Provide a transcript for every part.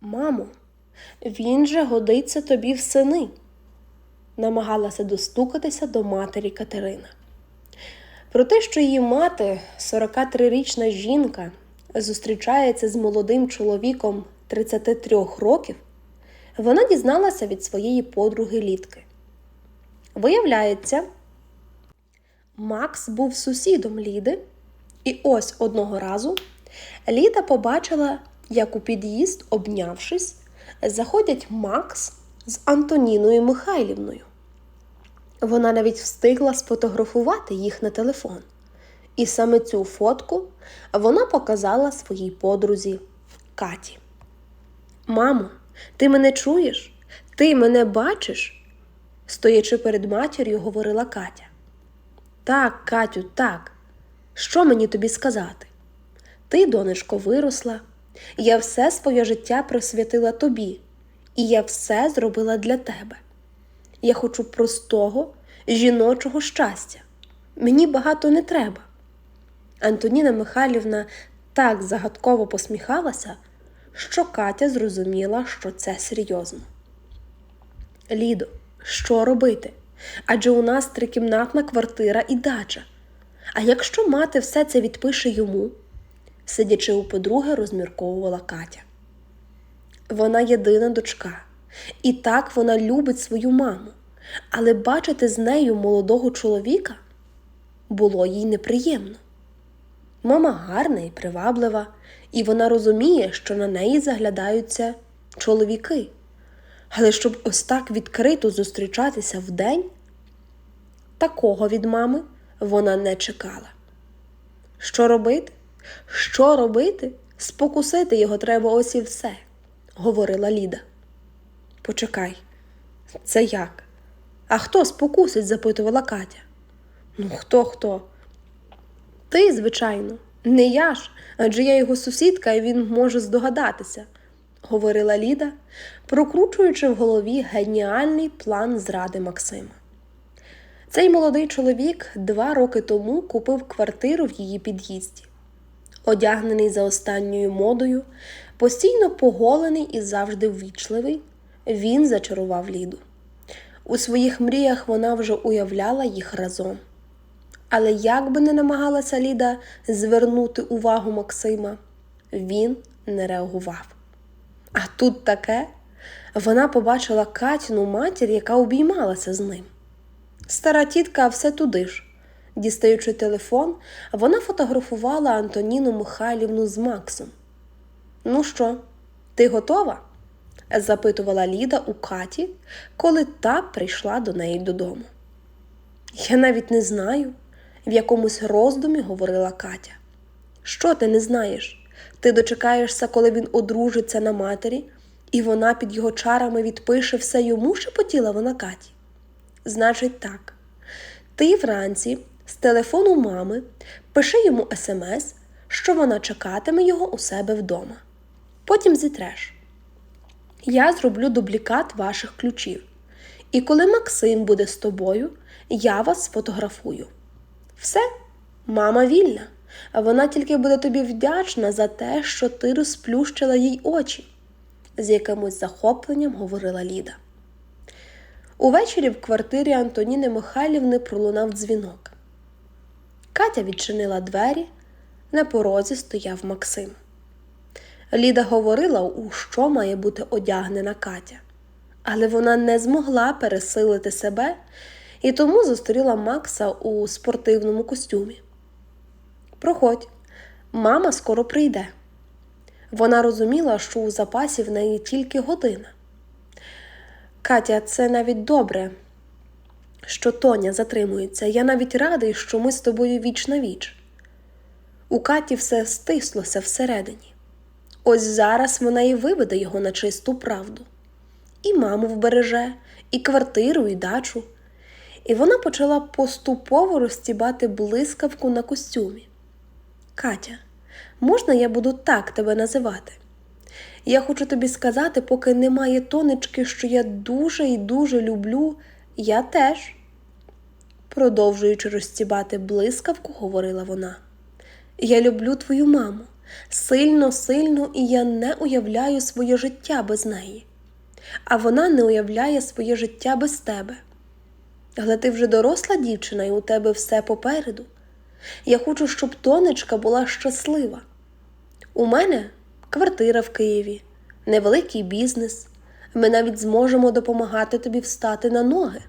Мамо, він же годиться тобі в сини, намагалася достукатися до матері Катерина. Про те, що її мати, 43-річна жінка, зустрічається з молодим чоловіком 33 років, вона дізналася від своєї подруги Літки. Виявляється, Макс був сусідом Ліди, і ось одного разу Ліда побачила, як у під'їзд, обнявшись, заходять Макс з Антоніною Михайлівною. Вона навіть встигла сфотографувати їх на телефон. І саме цю фотку вона показала своїй подрузі Каті. Мамо, ти мене чуєш? Ти мене бачиш? стоячи перед матір'ю, говорила Катя. Так, Катю, так. Що мені тобі сказати? Ти, донечко, виросла, я все своє життя присвятила тобі, і я все зробила для тебе. Я хочу простого, жіночого щастя. Мені багато не треба. Антоніна Михайлівна так загадково посміхалася, що Катя зрозуміла, що це серйозно. Лідо, що робити? Адже у нас трикімнатна квартира і дача. А якщо мати все це відпише йому, сидячи у подруги, розмірковувала Катя. Вона єдина дочка, і так вона любить свою маму, але бачити з нею молодого чоловіка було їй неприємно. Мама гарна і приваблива, і вона розуміє, що на неї заглядаються чоловіки. Але щоб ось так відкрито зустрічатися вдень, такого від мами вона не чекала. Що робити? Що робити? Спокусити його треба ось і все, говорила Ліда. Почекай, це як? А хто спокусить? запитувала Катя. Ну, хто хто? Ти, звичайно, не я ж, адже я його сусідка, і він може здогадатися, говорила Ліда, прокручуючи в голові геніальний план зради Максима. Цей молодий чоловік два роки тому купив квартиру в її під'їзді. Одягнений за останньою модою, постійно поголений і завжди ввічливий, він зачарував Ліду. У своїх мріях вона вже уявляла їх разом. Але як би не намагалася Ліда звернути увагу Максима, він не реагував. А тут таке вона побачила Катіну матір, яка обіймалася з ним. Стара тітка все туди ж. Дістаючи телефон, вона фотографувала Антоніну Михайлівну з Максом. Ну що, ти готова? запитувала Ліда у Каті, коли та прийшла до неї додому. Я навіть не знаю, в якомусь роздумі говорила Катя. Що ти не знаєш? Ти дочекаєшся, коли він одружиться на матері, і вона під його чарами відпише все йому, шепотіла вона Каті. Значить, так, ти вранці з телефону мами пиши йому смс, що вона чекатиме його у себе вдома. Потім зітреш. Я зроблю дублікат ваших ключів. І коли Максим буде з тобою, я вас сфотографую. Все, мама вільна, вона тільки буде тобі вдячна за те, що ти розплющила їй очі, з якимось захопленням говорила Ліда. Увечері в квартирі Антоніни Михайлівни пролунав дзвінок. Катя відчинила двері, на порозі стояв Максим. Ліда говорила, у що має бути одягнена Катя, але вона не змогла пересилити себе і тому зустріла Макса у спортивному костюмі. Проходь, мама скоро прийде. Вона розуміла, що у запасі в неї тільки година. Катя, це навіть добре, що Тоня затримується. Я навіть радий, що ми з тобою віч на віч. У Каті все стислося всередині. Ось зараз вона і виведе його на чисту правду. І маму вбереже, і квартиру, і дачу. І вона почала поступово розтібати блискавку на костюмі. Катя, можна я буду так тебе називати? Я хочу тобі сказати, поки немає тонечки, що я дуже і дуже люблю, я теж. Продовжуючи розтібати блискавку, говорила вона. Я люблю твою маму, Сильно, сильно, і я не уявляю своє життя без неї. А вона не уявляє своє життя без тебе. Але ти вже доросла дівчина, і у тебе все попереду. Я хочу, щоб тонечка була щаслива. У мене квартира в Києві, невеликий бізнес. Ми навіть зможемо допомагати тобі встати на ноги.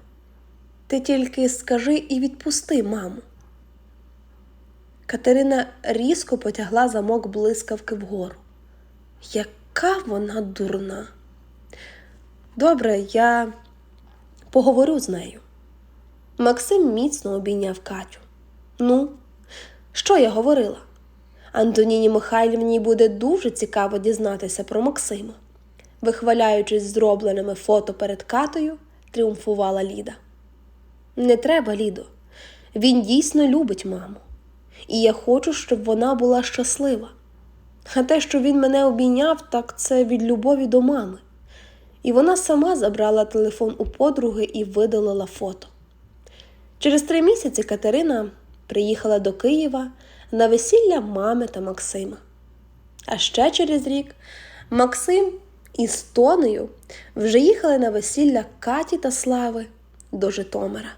Ти тільки скажи і відпусти, маму. Катерина різко потягла замок блискавки вгору. Яка вона дурна. Добре, я поговорю з нею. Максим міцно обійняв Катю. Ну, що я говорила? Антоніні Михайлівні буде дуже цікаво дізнатися про Максима. Вихваляючись зробленими фото перед катою, тріумфувала Ліда. Не треба, Лідо. Він дійсно любить маму. І я хочу, щоб вона була щаслива. А те, що він мене обійняв, так це від любові до мами. І вона сама забрала телефон у подруги і видалила фото. Через три місяці Катерина приїхала до Києва на весілля мами та Максима. А ще через рік Максим із Тонею вже їхали на весілля Каті та Слави до Житомира.